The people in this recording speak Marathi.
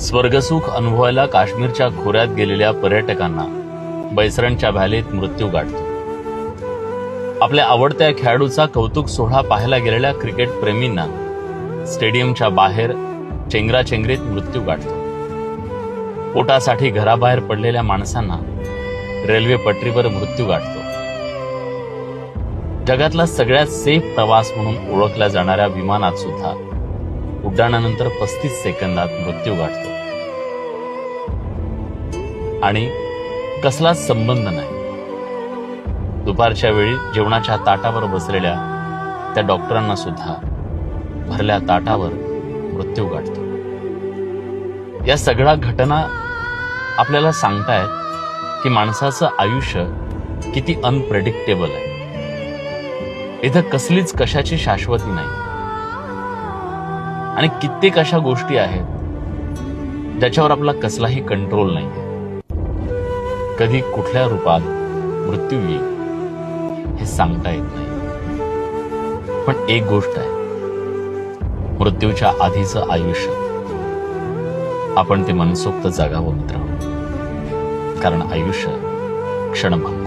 स्वर्गसुख अनुभवायला काश्मीरच्या खोऱ्यात गेलेल्या पर्यटकांना बैसरणच्या व्हॅलीत मृत्यू गाठतो. आपल्या आवडत्या खेळाडूचा कौतुक सोहळा पाहायला गेलेल्या क्रिकेट प्रेमींना स्टेडियमच्या बाहेर चेंगराचेंगरीत मृत्यू गाठतो. पोटासाठी घराबाहेर पडलेल्या माणसांना रेल्वे पटरीवर मृत्यू गाठतो. जगातला सगळ्यात सेफ प्रवास म्हणून ओळखल्या जाणाऱ्या विमानात सुद्धा उड्डाणानंतर पस्तीस सेकंदात मृत्यू गाठतो. आणि कसलाच संबंध नाही. दुपारच्या वेळी जेवणाच्या ताटावर बसलेल्या त्या डॉक्टरांना सुद्धा भरल्या ताटावर मृत्यू गाठतो. या सगळ्या घटना आपल्याला सांगतायत की माणसाचं आयुष्य किती अनप्रेडिक्टेबल आहे. इथं कसलीच कशाची शाश्वती नाही. आणि कित्येक अशा गोष्टी आहेत ज्याच्यावर आपला कसलाही कंट्रोल नाही कधी कुठल्या रूपात मृत्यू येईल हे सांगता येत नाही. पण एक गोष्ट आहे मृत्यूच्या आधीचं आयुष्य. आपण ते मनसोक्त जगावं मित्र कारण आयुष्य क्षणभंग